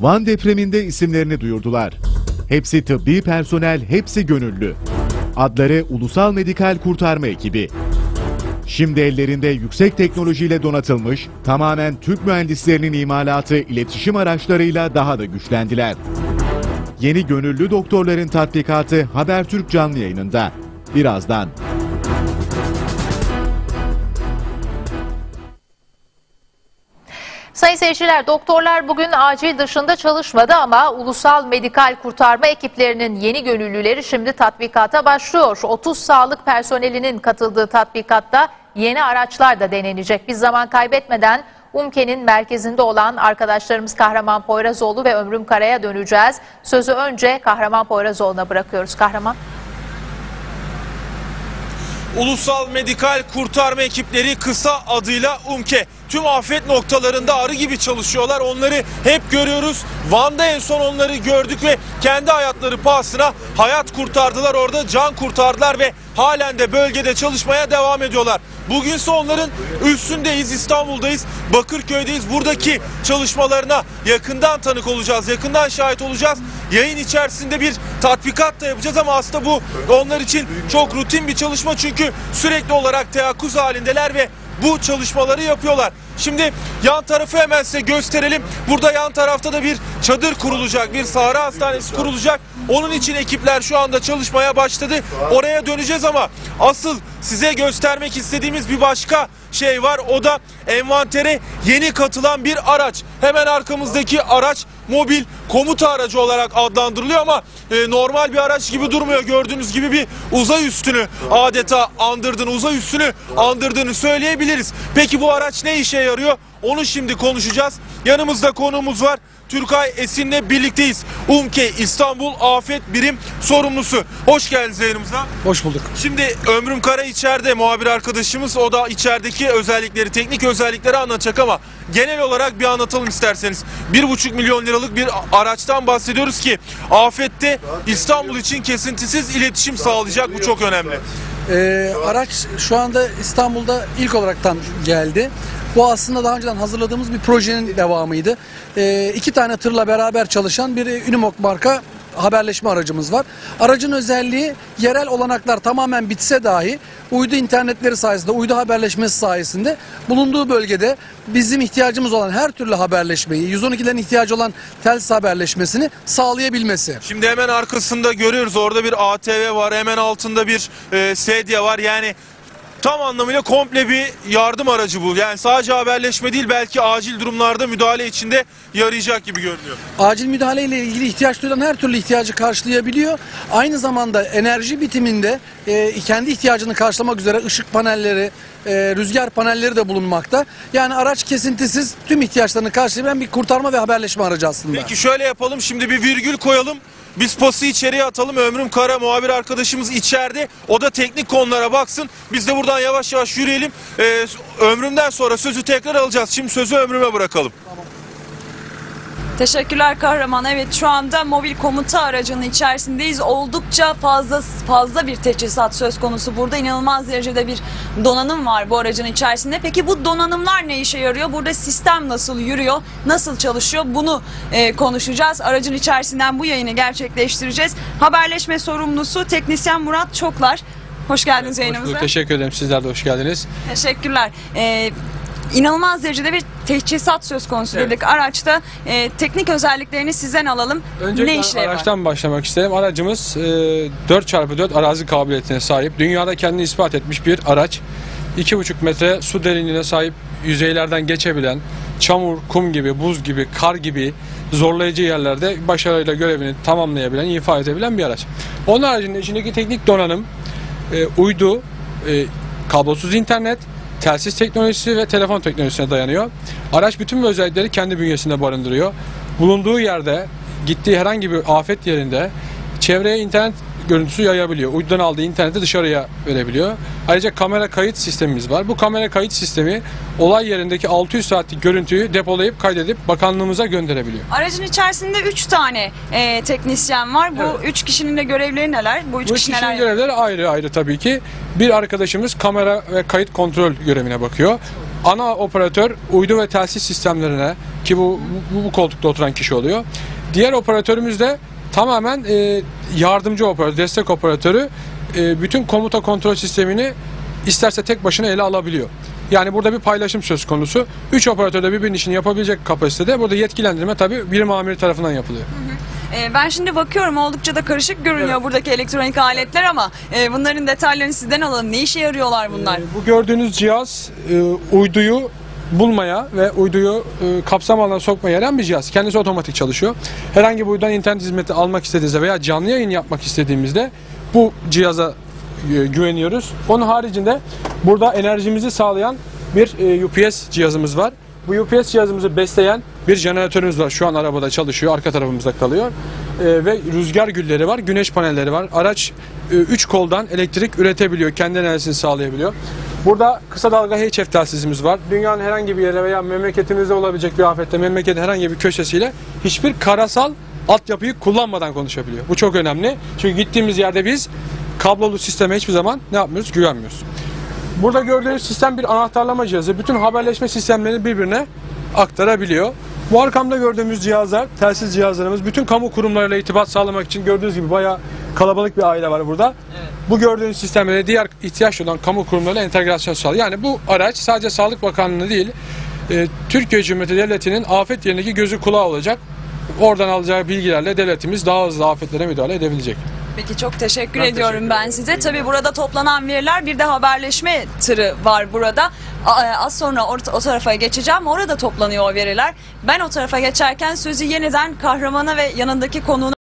Van depreminde isimlerini duyurdular. Hepsi tıbbi personel, hepsi gönüllü. Adları Ulusal Medikal Kurtarma Ekibi. Şimdi ellerinde yüksek teknolojiyle donatılmış, tamamen Türk mühendislerinin imalatı iletişim araçlarıyla daha da güçlendiler. Yeni gönüllü doktorların tatbikatı Habertürk canlı yayınında. Birazdan. Sayın seyirciler, doktorlar bugün acil dışında çalışmadı ama ulusal medikal kurtarma ekiplerinin yeni gönüllüleri şimdi tatbikata başlıyor. 30 sağlık personelinin katıldığı tatbikatta yeni araçlar da denenecek. Biz zaman kaybetmeden UMKE'nin merkezinde olan arkadaşlarımız Kahraman Poyrazoğlu ve Ömrüm Kara'ya döneceğiz. Sözü önce Kahraman Poyrazoğlu'na bırakıyoruz. Kahraman. Ulusal Medikal Kurtarma Ekipleri kısa adıyla UMKE. Tüm afet noktalarında arı gibi çalışıyorlar. Onları hep görüyoruz. Van'da en son onları gördük ve kendi hayatları pahasına hayat kurtardılar. Orada can kurtardılar ve halen de bölgede çalışmaya devam ediyorlar. Bugünse onların üstündeyiz, İstanbul'dayız, Bakırköy'deyiz. Buradaki çalışmalarına yakından tanık olacağız, yakından şahit olacağız. Yayın içerisinde bir tatbikat da yapacağız ama aslında bu onlar için çok rutin bir çalışma çünkü sürekli olarak teyakkuz halindeler ve bu çalışmaları yapıyorlar. Şimdi yan tarafı hemen size gösterelim. Burada yan tarafta da bir çadır kurulacak, bir sahra hastanesi kurulacak. Onun için ekipler şu anda çalışmaya başladı. Oraya döneceğiz ama asıl size göstermek istediğimiz bir başka şey var. O da envantere yeni katılan bir araç. Hemen arkamızdaki araç mobil komuta aracı olarak adlandırılıyor ama e, normal bir araç gibi durmuyor. Gördüğünüz gibi bir uzay üstünü adeta andırdığını, uzay üstünü andırdığını söyleyebiliriz. Peki bu araç ne işe yarıyor? Onu şimdi konuşacağız. Yanımızda konuğumuz var. Türkay Esin'le birlikteyiz. UMKE İstanbul Afet Birim sorumlusu. Hoş geldiniz yayınımıza. Hoş bulduk. Şimdi Ömrüm Kara içeride muhabir arkadaşımız. O da içerideki özellikleri, teknik özellikleri anlatacak ama genel olarak bir anlatalım isterseniz. 1,5 milyon liralık bir araçtan bahsediyoruz ki afette İstanbul için kesintisiz iletişim sağlayacak. Bu çok önemli. Ee, araç şu anda İstanbul'da ilk olaraktan geldi. Bu aslında daha önceden hazırladığımız bir projenin devamıydı. Ee, iki tane tırla beraber çalışan bir Unimog marka haberleşme aracımız var. Aracın özelliği yerel olanaklar tamamen bitse dahi uydu internetleri sayesinde, uydu haberleşmesi sayesinde bulunduğu bölgede bizim ihtiyacımız olan her türlü haberleşmeyi, 112'lerin ihtiyacı olan telsiz haberleşmesini sağlayabilmesi. Şimdi hemen arkasında görüyoruz orada bir ATV var. Hemen altında bir e, sedye var. Yani tam anlamıyla komple bir yardım aracı bu. Yani sadece haberleşme değil belki acil durumlarda müdahale içinde yarayacak gibi görünüyor. acil müdahale ile ilgili ihtiyaç duyulan her türlü ihtiyacı karşılayabiliyor. Aynı zamanda enerji bitiminde e, kendi ihtiyacını karşılamak üzere ışık panelleri, e, rüzgar panelleri de bulunmakta. Yani araç kesintisiz tüm ihtiyaçlarını karşılayan bir kurtarma ve haberleşme aracı aslında. Peki şöyle yapalım şimdi bir virgül koyalım. Biz pası içeriye atalım. Ömrüm Kara muhabir arkadaşımız içeride. O da teknik konulara baksın. Biz de buradan yavaş yavaş yürüyelim. Ee, ömrümden sonra sözü tekrar alacağız. Şimdi sözü ömrüme bırakalım. Teşekkürler kahraman. Evet şu anda mobil komuta aracının içerisindeyiz. Oldukça fazla fazla bir teçhizat söz konusu. Burada inanılmaz derecede bir donanım var bu aracın içerisinde. Peki bu donanımlar ne işe yarıyor? Burada sistem nasıl yürüyor? Nasıl çalışıyor? Bunu e, konuşacağız. Aracın içerisinden bu yayını gerçekleştireceğiz. Haberleşme sorumlusu teknisyen Murat Çoklar. Hoş geldiniz Hoş yayınımıza. bulduk. Teşekkür ederim. Sizler de hoş geldiniz. Teşekkürler. Ee, inanılmaz derecede bir teçhizat söz konusu Evet. dedik. Araçta e, teknik özelliklerini sizden alalım. Öncelikle ne işlevi var? araçtan başlamak isterim. Aracımız e, 4x4 arazi kabiliyetine sahip. Dünyada kendini ispat etmiş bir araç. 2,5 metre su derinliğine sahip yüzeylerden geçebilen, çamur, kum gibi, buz gibi, kar gibi zorlayıcı yerlerde başarıyla görevini tamamlayabilen, ifa edebilen bir araç. Onun haricinde içindeki teknik donanım e, uydu, e, kablosuz internet, telsiz teknolojisi ve telefon teknolojisine dayanıyor. Araç bütün bu özellikleri kendi bünyesinde barındırıyor. Bulunduğu yerde, gittiği herhangi bir afet yerinde çevreye internet görüntüsü yayabiliyor. Uydudan aldığı interneti dışarıya verebiliyor. Ayrıca kamera kayıt sistemimiz var. Bu kamera kayıt sistemi olay yerindeki 600 saatlik görüntüyü depolayıp kaydedip bakanlığımıza gönderebiliyor. Aracın içerisinde 3 tane e, teknisyen var. Bu 3 kişinin de görevleri neler? Bu 3 Bu kişi kişinin neler? görevleri ayrı ayrı tabii ki. Bir arkadaşımız kamera ve kayıt kontrol görevine bakıyor. Ana operatör uydu ve telsiz sistemlerine ki bu, bu, bu koltukta oturan kişi oluyor. Diğer operatörümüz de tamamen e, yardımcı operatör, destek operatörü e, bütün komuta kontrol sistemini isterse tek başına ele alabiliyor. Yani burada bir paylaşım söz konusu. Üç operatör de birbirinin işini yapabilecek kapasitede. Burada yetkilendirme tabii birim amiri tarafından yapılıyor. Ee, ben şimdi bakıyorum oldukça da karışık görünüyor buradaki elektronik aletler ama e, bunların detaylarını sizden alalım. Ne işe yarıyorlar bunlar? Ee, Bu gördüğünüz cihaz e, uyduyu bulmaya ve uyduyu e, kapsam alanına sokmaya yarayan bir cihaz. Kendisi otomatik çalışıyor. Herhangi bir uydudan internet hizmeti almak istediğimizde veya canlı yayın yapmak istediğimizde bu cihaza e, güveniyoruz. Onun haricinde burada enerjimizi sağlayan bir e, UPS cihazımız var. Bu UPS cihazımızı besleyen bir jeneratörümüz var. Şu an arabada çalışıyor. Arka tarafımızda kalıyor. E, ve rüzgar gülleri var. Güneş panelleri var. Araç 3 koldan elektrik üretebiliyor. Kendi enerjisini sağlayabiliyor. Burada kısa dalga HF telsizimiz var. Dünyanın herhangi bir yerine veya memleketimizde olabilecek bir afette memleketin herhangi bir köşesiyle hiçbir karasal altyapıyı kullanmadan konuşabiliyor. Bu çok önemli. Çünkü gittiğimiz yerde biz kablolu sisteme hiçbir zaman ne yapmıyoruz? Güvenmiyoruz. Burada gördüğünüz sistem bir anahtarlama cihazı. Bütün haberleşme sistemlerini birbirine aktarabiliyor. Bu arkamda gördüğümüz cihazlar, telsiz cihazlarımız bütün kamu kurumlarıyla irtibat sağlamak için gördüğünüz gibi bayağı kalabalık bir aile var burada. Bu gördüğünüz sistemlere diğer ihtiyaç olan kamu kurumlarıyla entegrasyon sağlıyor. Yani bu araç sadece Sağlık Bakanlığı değil, e, Türkiye Cumhuriyeti Devleti'nin afet yerindeki gözü kulağı olacak. Oradan alacağı bilgilerle devletimiz daha hızlı afetlere müdahale edebilecek. Peki çok teşekkür Ben ediyorum teşekkür ben size. Tabii burada toplanan veriler bir de haberleşme tırı var burada. E, Az sonra o tarafa geçeceğim. Orada toplanıyor o veriler. Ben o tarafa geçerken sözü yeniden kahramana ve yanındaki konuğuna